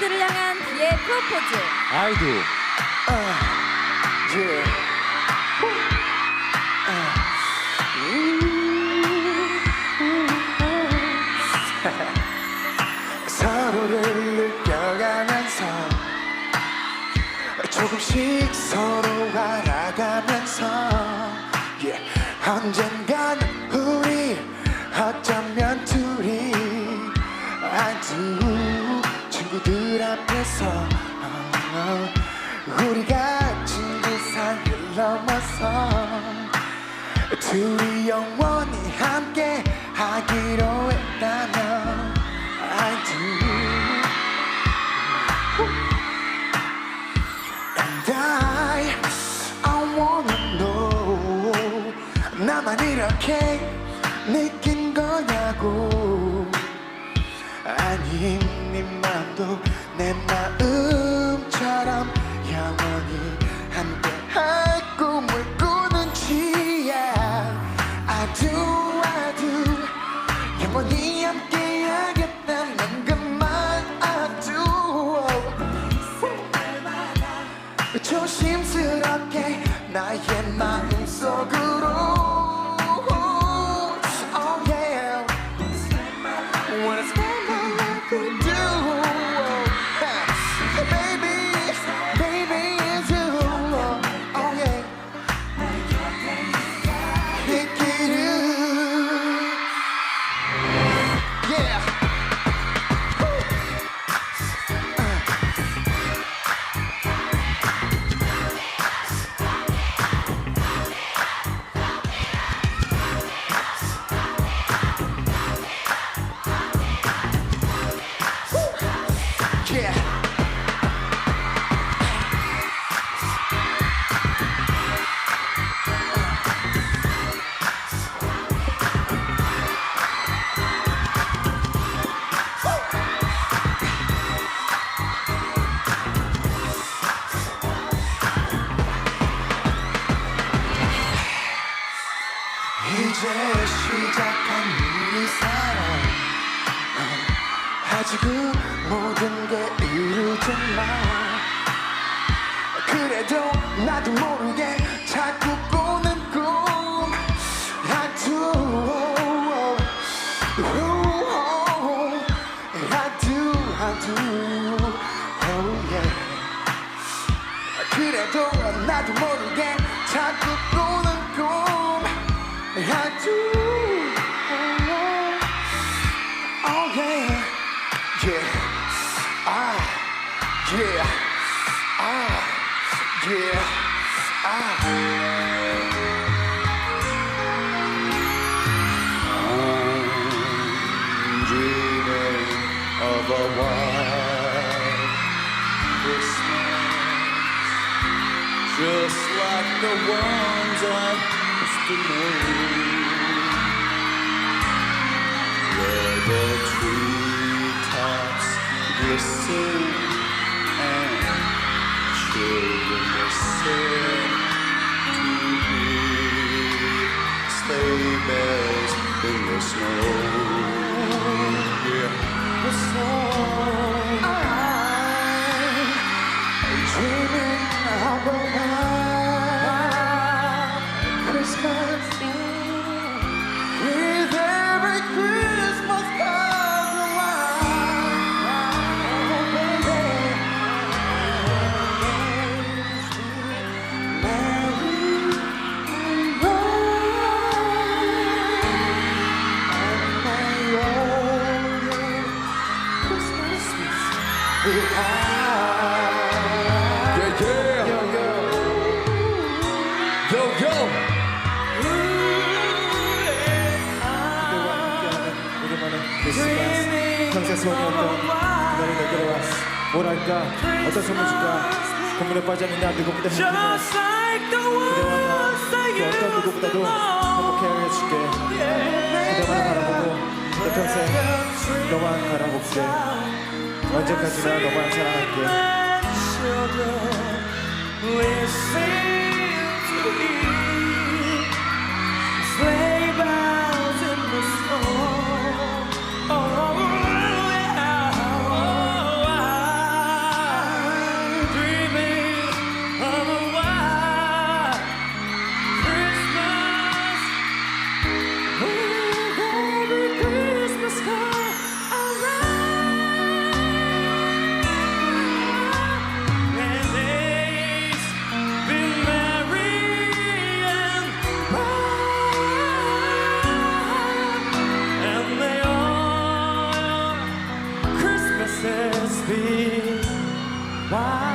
팬들을 향한 비의 프로포즈. 아이도 예. 서로를 느껴가면서 조금씩 서로 알아가면서 yeah. 언젠 앞에서 어, 우리가 친구 사이를 넘어서 둘이 영원히 함께 하기로 했다면 I do And I, I wanna know 나만 이렇게 느낀 거냐고. 아님 네 맘도 내 이제 시작한 우리 사랑 아직은 모든 게 이루지만 그래도 나도 모르게 자꾸 꾸 yeah, ah, yeah, ah. I'm dreaming of a white Christmas. Just like the ones I used to know Where the treetops glisten bells in the snow. Yeah. The 평생 소원이었던 그날이 내게로 왔어 뭐랄까 어떤 선물 줄까 안 되고 무대 행복해 그대와 나그 어떤 누구보다도 행복해 해줄게 그대만 바라보고 내 평생 너만 바라볼게 언제까지나 너만 사랑할게 why